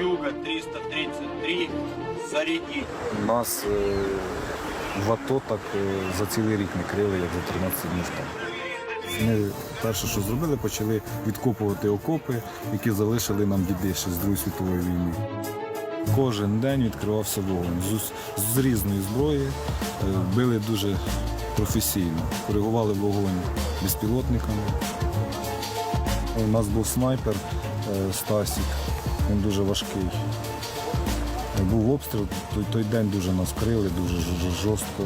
Юга 333 зарядить. Нас е, в АТО так е, за цілий рік не крили, як за 13 днів там. Ми перше, що зробили, почали відкопувати окопи, які залишили нам діди ще з Другої світової війни. Кожен день відкривався вогонь з, з різної зброї, е, били дуже професійно, коригували вогонь безпілотниками. У нас був снайпер Стасік, він дуже важкий. Був обстріл, той, той день дуже нас крили, дуже жорстко.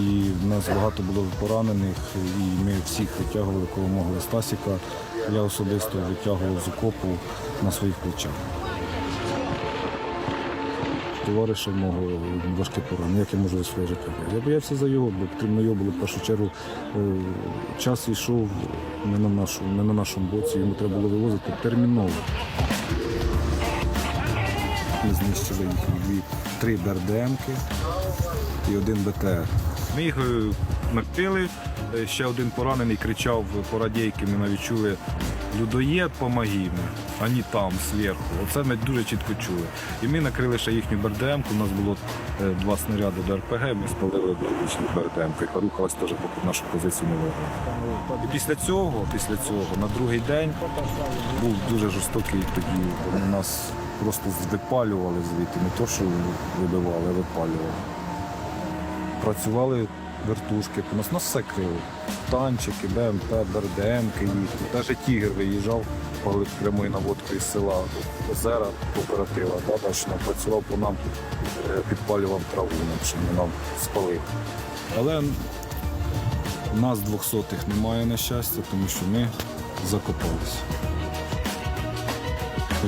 І в нас багато було поранених, і ми всіх витягували, кого могли Стасіка. Я особисто витягував з окопу на своїх плечах. Товариша мого важке поранення, як я можу своє життя. Я боявся за його, бо потрібно його було в першу чергу. е, Час йшов не на, нашу, не на нашому боці, йому треба було вивозити терміново. Ми знищили їхні дві, три БРДМки і один БТР. Ми їх е, накрили, е, ще один поранений кричав по радійки, ми навіть чули людоєд, помоги ані там, зверху. Оце ми дуже чітко чули. І ми накрили ще їхню БРДМку, у нас було е, два снаряди до РПГ, ми спалили одну БРДМку, яка рухалась теж поки нашу позицію не виграла. І після цього, після цього, на другий день був дуже жорстокий тоді. Вони нас просто випалювали звідти, не то, що вибивали, а випалювали. Працювали вертушки, у нас, все крили. Танчики, БМП, БРДМки їхні. Навіть тігр виїжджав по прямої наводки із села Озера кооператива, да, працював по нам, е, підпалював траву, нам, щоб нам спалив. Але нас двохсотих немає на щастя, тому що ми закопалися.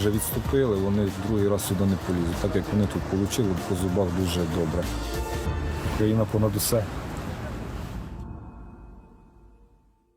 Вже відступили, вони другий раз сюди не полізуть, так як вони тут отримали по зубах дуже добре. Україна понад усе.